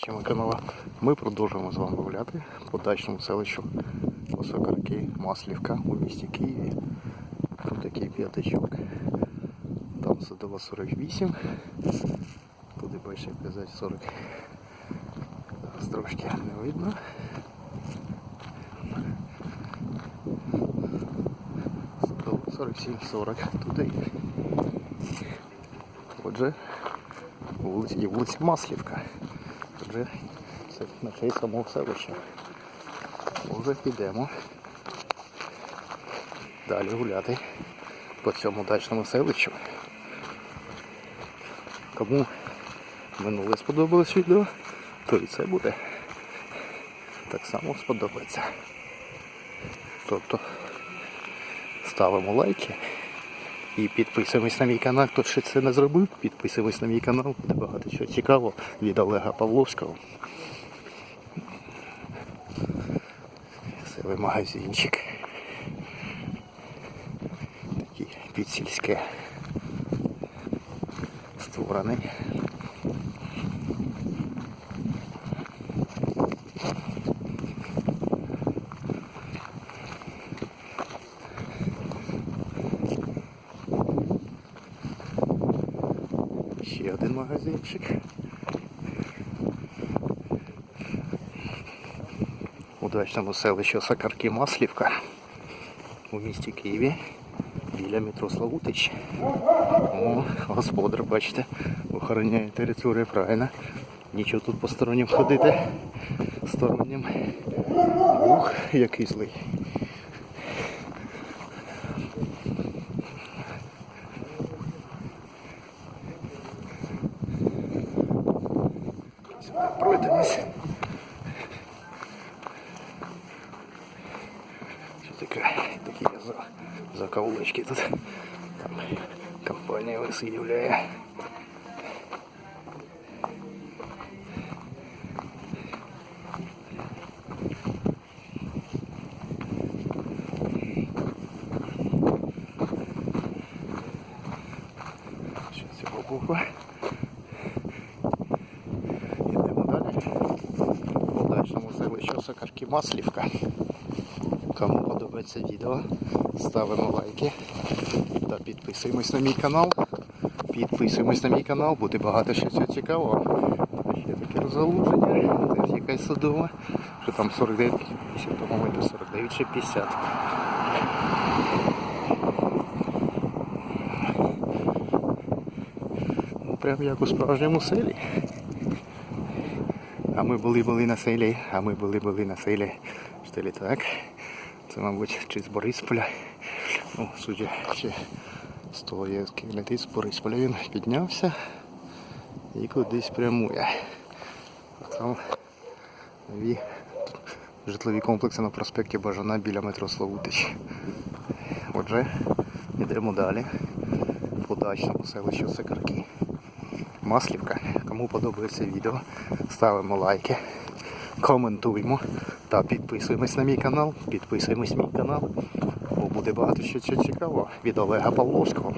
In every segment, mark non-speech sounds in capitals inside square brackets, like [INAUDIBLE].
глядачами каналу. Ми продовжуємо з вами гуляти по дачному селищу Осокарки Маслівка у місті Києві. Тут такий п'ятачок. Там садова 48. Туди більше казати 40. Зараз трошки не видно. Садова 47-40. Туди. Отже, вулиця, і вулиця Маслівка. Вже на честь самого селища. Вже підемо далі гуляти по цьому дачному селищу. Кому минуле сподобалось відео, то і це буде так само сподобається. Тобто ставимо лайки. І підписуємось на мій канал, хто ще це не зробив, підписуємось на мій канал, буде багато чого цікавого від Олега Павловського. Це магазинчик. Такий підсільське створений. Ще один магазинчик. У дачному селищі Сакарки Маслівка у місті Києві біля метро Славутич. О, господар, бачите, охороняє територію правильно. Нічого тут постороннім ходити. Стороннім. Ух, який злий. Пройдемось. Що таке? Такі за, закоулочки тут. Там компанія висидівляє. Ще цього боку. Йдемо Сокарки Маслівка. Кому подобається відео, ставимо лайки та підписуємось на мій канал. Підписуємось на мій канал, буде багато цього цікавого. Ще таке розгалуження, теж якась садова. Що там 49, 50, по-моєму, 49 чи 50. Ну, прям як у справжньому селі. А ми були були на селі, а ми були були на селі. Ли так? Це, мабуть, чи з Борисполя. Ну, судячи з того, як летить з Борисполя, він піднявся і кудись прямує. А Там нові житлові комплекси на проспекті Бажана біля метро Славутич. Отже, йдемо далі. По дачному селищу Сикарки. Маслівка. Кому подобається відео, ставимо лайки, коментуємо та підписуємось на мій канал. Підписуємось на мій канал, бо буде багато чого цікавого від Олега Павловського.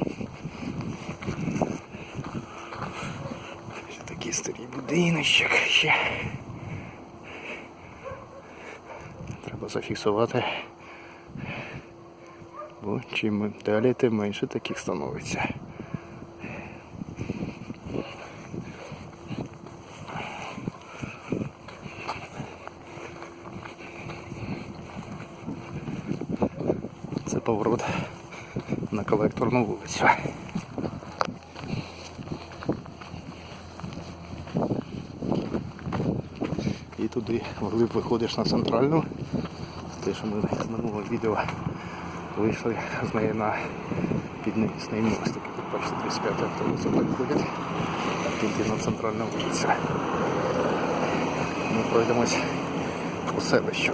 Ще такий старий будиночок ще. Треба зафіксувати. Бо чим далі, тим менше таких становиться. Це поворот на колекторну вулицю. І туди вглиб виходиш на центральну. Те, що ми з минулого відео вийшли з неї на піднесний мостик. Бачите 35 автобуси так ходять. Тільки на центральну вулицю. Ми пройдемось по селищу.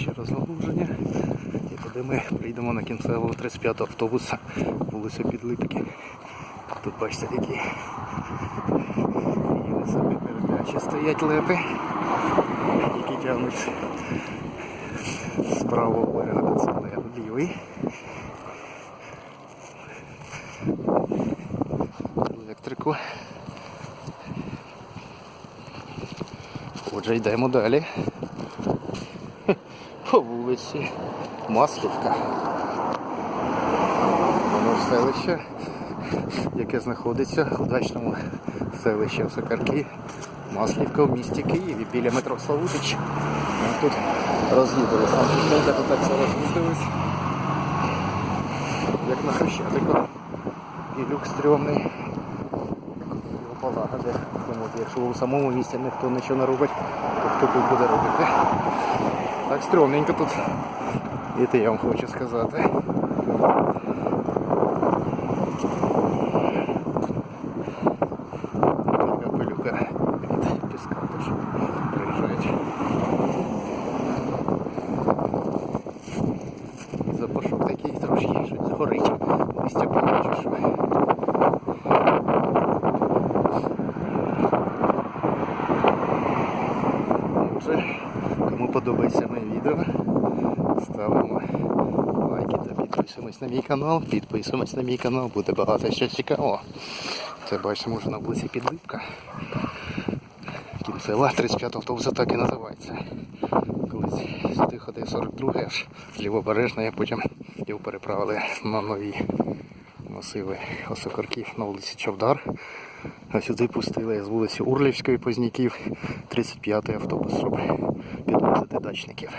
Ще розгалуження. І туди ми прийдемо на кінцевого 35 автобуса вулиця Підлипки. Тут бачите такі і високі передачі стоять лепи, які тягнуть з правого берега до цього лівий. Електрику. Отже, йдемо далі. [LAUGHS] По вулиці Маслівка. Воно селище, яке знаходиться у дачному селищі Осокарки, Маслівка в місті Києві біля метро Славутич. Ми тут роз'їдилися. Там тут так все роз'їздились. Як на Хрещатику. І люк стрьомний. Його полагоди. Якщо у самому місці ніхто нічого не робить, то хто тут буде робити. Так стрьомненько тут. І те я вам хочу сказати. Така пилюка від піска теж приїжджають. Запашок такий трошки, щось згорить. Листя побачу, що. Отже, кому подобається моє відео, ставимо лайки та підписуємось на мій канал. Підписуємось на мій канал, буде багато що цікавого. Це бачимо вже на вулиці Підлипка. Кінцева 35 автобуса так і називається. Колись сюди ходив 42 аж з а потім його переправили на нові масиви осокорків на вулиці Човдар. А сюди пустили з вулиці Урлівської Позняків 35-й автобус, щоб підвозити дачників.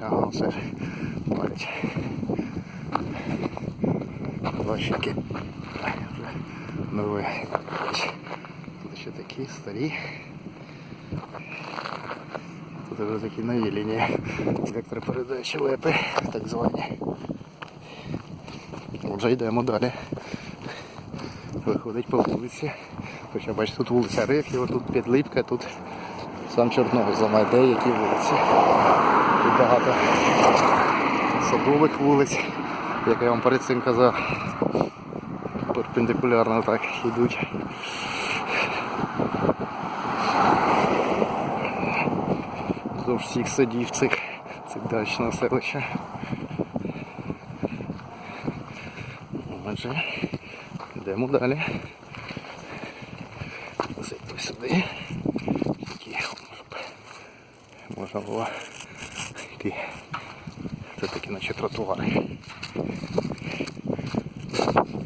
Ага, все палять. Дачники. Вже нові. Ще такі старі. Тут вже такі нові лінії електропередачі лепи, так звані. Отже, йдемо далі. Виходить по вулиці. Хоча бачите, тут вулиця Рихів, тут Підлипка, тут сам Чорногов займає деякі вулиці. Тут багато садових вулиць, як я вам перед цим казав. Перпендикулярно так йдуть. Вздовж всіх садів цих, цих дачного селища. Отже, йдемо далі. Зайду сюди. Щоб можна було йти. Це такі наче тротуари.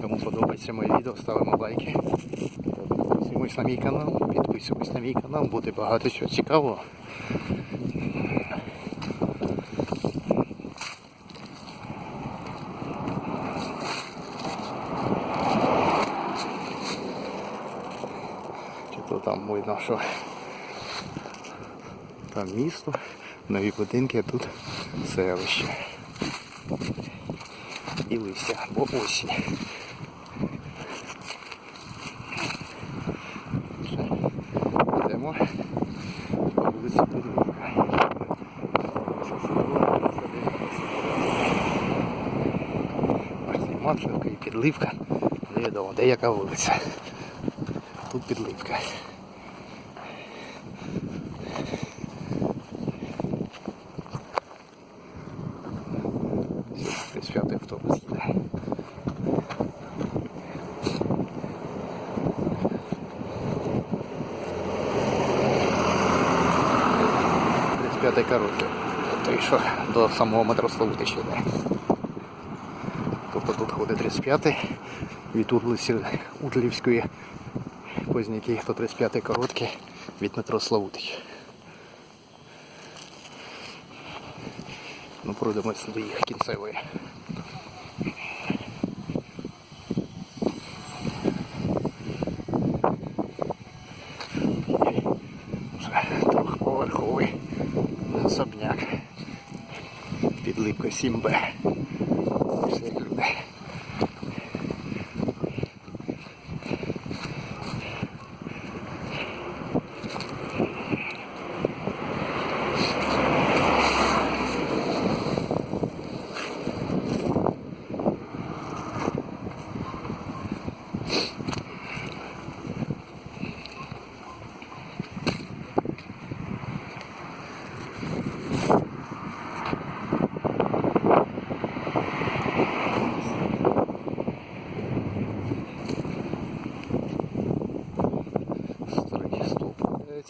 Кому подобається моє відео, ставимо лайки. Підписуємось на мій канал, підписуємось на мій канал, буде багато чого цікавого. Чи то там видно, що там місто, нові будинки, а тут селище. І листя, бо осінь. Йдемо по вулиці. Бачите, Маслівка і Підливка. Невідомо, де яка вулиця. Тут Підливка. Десь п'ятий автобус їде. П'ятий короткий. Той, що до самого метро Славутича йде. Тобто тут ходить 35-й від Урлівської То 35-й короткий від метро Славутич. Ну, пройдемо до їх кінцевої. Вже трьохповерховий особняк під липкою 7Б.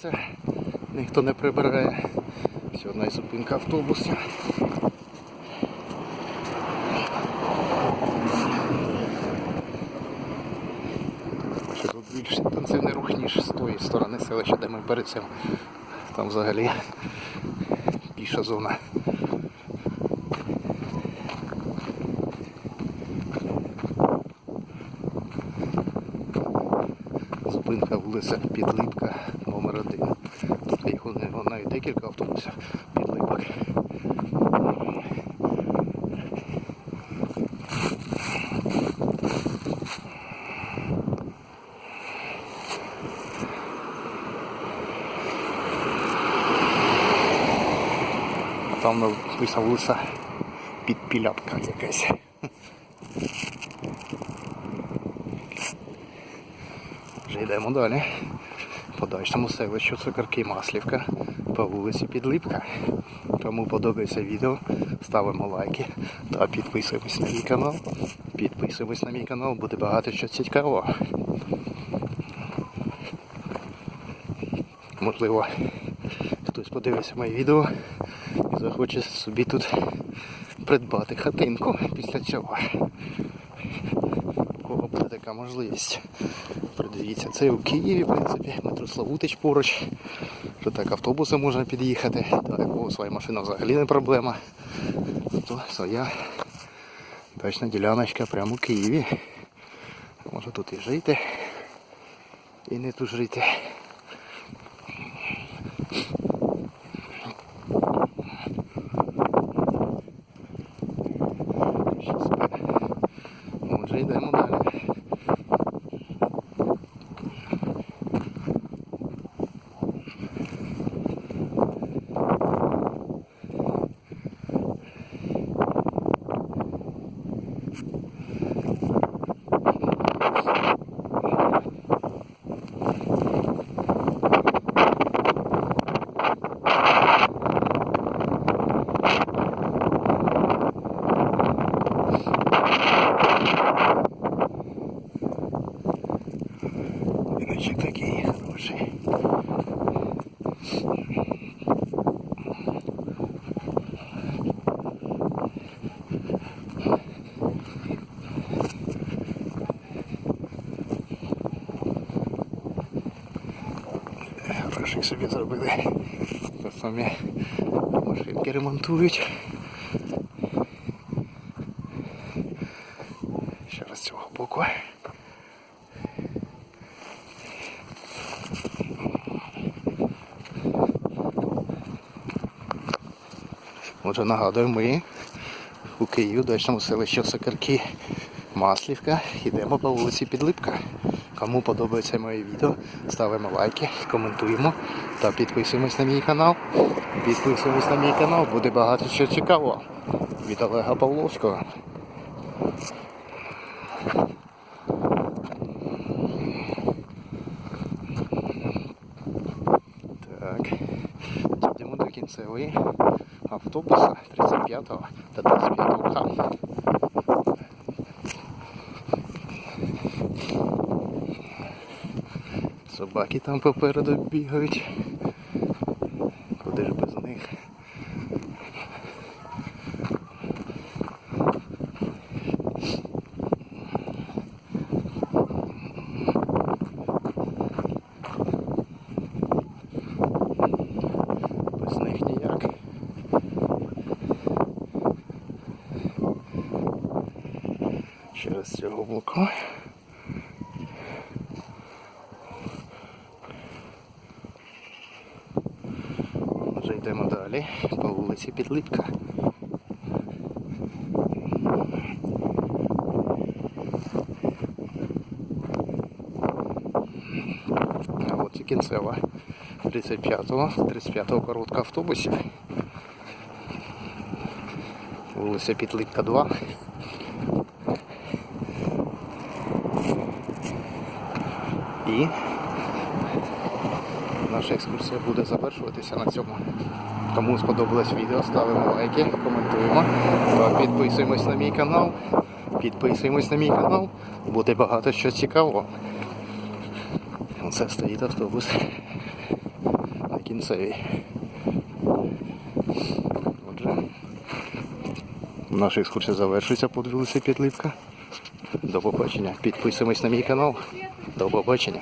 Валяється. Ніхто не прибирає. Ще одна зупинка автобуса. Тут більш інтенсивний рух, ніж з тої сторони селища, де ми перецем. Там взагалі піша зона. Зупинка вулиця Підлипка номер один. Тут їх у навіть декілька автобусів підлипок. А Там вулиця Підпіляпка якась. Вже йдемо далі. По дачному селищу Цукерки Маслівка по вулиці Підлипка. Кому подобається відео, ставимо лайки та підписуємось на мій канал. Підписуємось на мій канал, буде багато що цікавого. Можливо, хтось подивиться моє відео і захоче собі тут придбати хатинку після цього. Буде така можливість. Придивіться, це у Києві, в принципі, метро Славутич поруч. Що так автобусом можна під'їхати, якого своя машина взагалі не проблема. То своя дачна діляночка прямо у Києві. Можна тут і жити, і не тут жити. Щас ми- Отже, йдемо далі. Іначе такий хороший. Хороший собі зробили. Самі машинки ремонтують. Ще раз цього боку. Отже, нагадую, ми у Києві, дачному селищі Сокарки Маслівка. Йдемо по вулиці Підлипка. Кому подобається моє відео, ставимо лайки, коментуємо та підписуємось на мій канал. Підписуємось на мій канал, буде багато що цікавого. Від Олега Павловського. Так. Йдемо до кінцевої автобуса 35-го та 35-го К. Собаки там попереду бігають. Куди ж без них? Через цього боку. Вже йдемо далі по вулиці Підлипка. А от і кінцева 35-го, 35-го коротка автобусів. Вулиця Підлипка 2. І наша екскурсія буде завершуватися на цьому. Кому сподобалось відео, ставимо лайки, коментуємо. Підписуємось на мій канал. Підписуємось на мій канал. Буде багато що цікавого. Оце стоїть автобус на кінцевій. Отже, наша екскурсія завершується под велосипед Липка. До побачення. Підписуємось на мій канал. До побачення.